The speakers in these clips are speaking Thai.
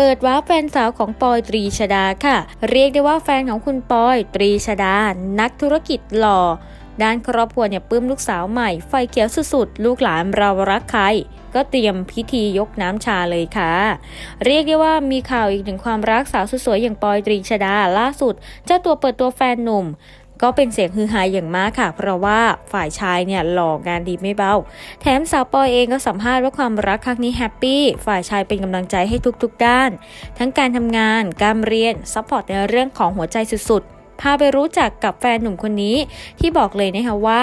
เปิดว้าแฟนสาวของปอยตรีชดาค่ะ เรียกได้ว่าแฟนของคุณปอยตรีชดา นักธุรกิจหล่อ ด้านครอบครัวเนี่ยปื้มลูกสาวใหม่ ไฟเขียวสุดๆ ลูกหลานเรารักใครก็เตรียมพิธียกน้ำชาเลยค่ะ เรียกได้ว่ามีข่าวอีกหนึ่งความรักสาวสวยๆอย่างปอยตรีชดาล่าสุด เจ้าตัวเปิดตัวแฟนหนุ่ม ก็เป็นเสียงฮือฮาอย่างมากค่ะ เพราะว่าฝ่ายชายเนี่ยหล่องานดีไม่เบา แถมสาวปอยเองก็สัมภาษณ์ว่าความรักครั้งนี้แฮปปี้ ฝ่ายชายเป็นกำลังใจให้ทุกๆด้าน ทั้งการทำงาน การเรียนซัพพอร์ตในเรื่องของหัวใจสุดๆ พาไปรู้จักกับแฟนหนุ่มคนนี้ ที่บอกเลยนะคะว่า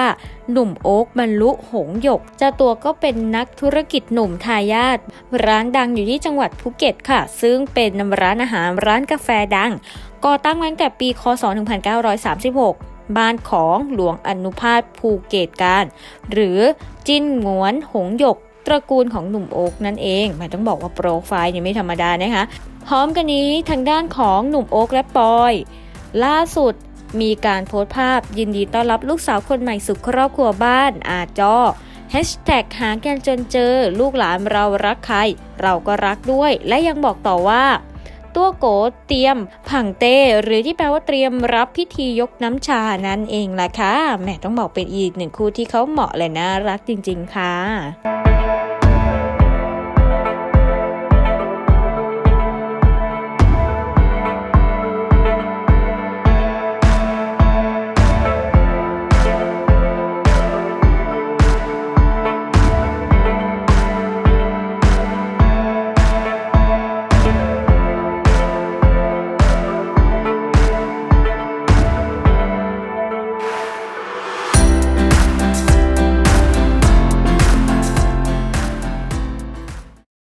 หนุ่มโอ๊กบรรลุหงหยกเจ้าตัวก็เป็นนักธุรกิจหนุ่มทายาทร้านดังอยู่ที่จังหวัดภูเก็ตค่ะ ซึ่งเป็นร้านอาหารร้านกาแฟดัง ก่อตั้งมาตั้งแต่ปีคศ 1936บ้านของหลวงอนุภาสภูเก็ตการ หรือจินหงวนหงหยก ตระกูลของหนุ่มโอ๊กนั่นเองหมายต้องบอกว่าโปรไฟล์นี่ไม่ธรรมดานะคะ พร้อมกันนี้ทางด้านของหนุ่มโอ๊กและปอย ล่าสุดมีการโพสต์ภาพยินดีต้อนรับลูกสาวคนใหม่สู่ครอบครัวบ้านอาจอแฮชแท็กหากันจนเจอ ลูกหลานเรารักใคร เราก็รักด้วย และยังบอกต่อว่า ตัวโกเตรียม ผังเต้หรือที่แปลว่าเตรียมรับพิธียกน้ำชานั่นเองล่ะค่ะแหมต้องบอกเป็นอีกหนึ่งคู่ที่เขาเหมาะเลยนะรักจริง ๆ ค่ะ